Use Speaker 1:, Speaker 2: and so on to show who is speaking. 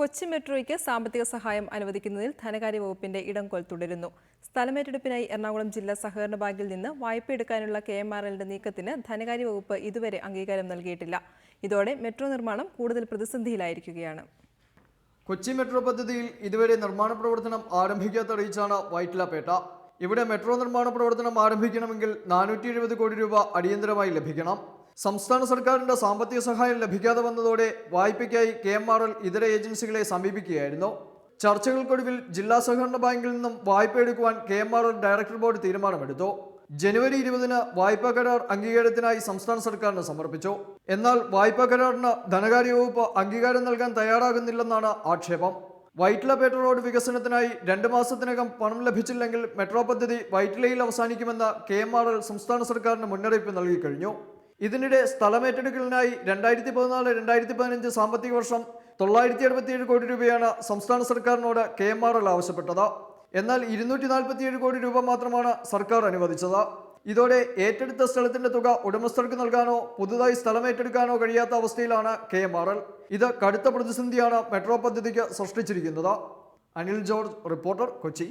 Speaker 1: കൊച്ചി മെട്രോയ്ക്ക് സാമ്പത്തിക സഹായം അനുവദിക്കുന്നതിൽ ധനകാര്യ വകുപ്പിന്റെ ഇടംകൊൽ തുടരുന്നു. സ്ഥലമേറ്റെടുപ്പിനായി എറണാകുളം ജില്ലാ സഹകരണ ബാങ്കിൽ നിന്ന് വായ്പ എടുക്കാനുള്ള കെ എം ആർ എല്ലിന്റെ നീക്കത്തിന് ധനകാര്യ വകുപ്പ് ഇതുവരെ അംഗീകാരം നൽകിയിട്ടില്ല. ഇതോടെ മെട്രോ നിർമ്മാണം കൂടുതൽ പ്രതിസന്ധിയിലായിരിക്കുകയാണ്.
Speaker 2: കൊച്ചി മെട്രോ പദ്ധതിയിൽ ഇതുവരെ നിർമ്മാണ പ്രവർത്തനം ആരംഭിക്കാത്തറിയിച്ചാണ് വൈറ്റിലപേട്ട ഇവിടെ മെട്രോ നിർമ്മാണ പ്രവർത്തനം ആരംഭിക്കണമെങ്കിൽ നാനൂറ്റി കോടി രൂപ അടിയന്തരമായി ലഭിക്കണം. സംസ്ഥാന സർക്കാരിന്റെ സാമ്പത്തിക സഹായം ലഭിക്കാതെ വന്നതോടെ വായ്പയ്ക്കായി കെ എം ആർ എൽ ഇതര ഏജൻസികളെ സമീപിക്കുകയായിരുന്നു. ചർച്ചകൾക്കൊടുവിൽ ജില്ലാ സഹകരണ ബാങ്കിൽ നിന്നും വായ്പ എടുക്കുവാൻ K M R L director board തീരുമാനമെടുത്തു. ജനുവരി ഇരുപതിന് വായ്പാ കരാർ അംഗീകാരത്തിനായി സംസ്ഥാന സർക്കാരിന് സമർപ്പിച്ചു. എന്നാൽ വായ്പാ കരാറിന് ധനകാര്യ വകുപ്പ് അംഗീകാരം നൽകാൻ തയ്യാറാകുന്നില്ലെന്നാണ് ആക്ഷേപം. വൈറ്റില പേട്ട റോഡ് വികസനത്തിനായി രണ്ട് മാസത്തിനകം പണം ലഭിച്ചില്ലെങ്കിൽ മെട്രോ പദ്ധതി വൈറ്റിലയിൽ അവസാനിക്കുമെന്ന് കെ എം ആർ എൽ സംസ്ഥാന സർക്കാരിന് മുന്നറിയിപ്പ് നൽകിക്കഴിഞ്ഞു ഇതിനിടെ സ്ഥലമേറ്റെടുക്കലിനായി രണ്ടായിരത്തി പതിനാല് രണ്ടായിരത്തി പതിനഞ്ച് സാമ്പത്തിക വർഷം തൊള്ളായിരത്തി എഴുപത്തിയേഴ് കോടി രൂപയാണ് സംസ്ഥാന സർക്കാരിനോട് കെ എം ആർ എൽ ആവശ്യപ്പെട്ടത്. എന്നാൽ ഇരുന്നൂറ്റി നാൽപ്പത്തിയേഴ് കോടി രൂപ മാത്രമാണ് സർക്കാർ അനുവദിച്ചത്. ഇതോടെ ഏറ്റെടുത്ത സ്ഥലത്തിന്റെ തുക ഉടമസ്ഥർക്ക് നൽകാനോ പുതുതായി സ്ഥലം ഏറ്റെടുക്കാനോ കഴിയാത്ത അവസ്ഥയിലാണ് കെ എം ആർ എൽ. ഇത് കടുത്ത പ്രതിസന്ധിയാണ് മെട്രോ പദ്ധതിക്ക് സൃഷ്ടിച്ചിരിക്കുന്നത്. അനിൽ ജോർജ് റിപ്പോർട്ടർ കൊച്ചി.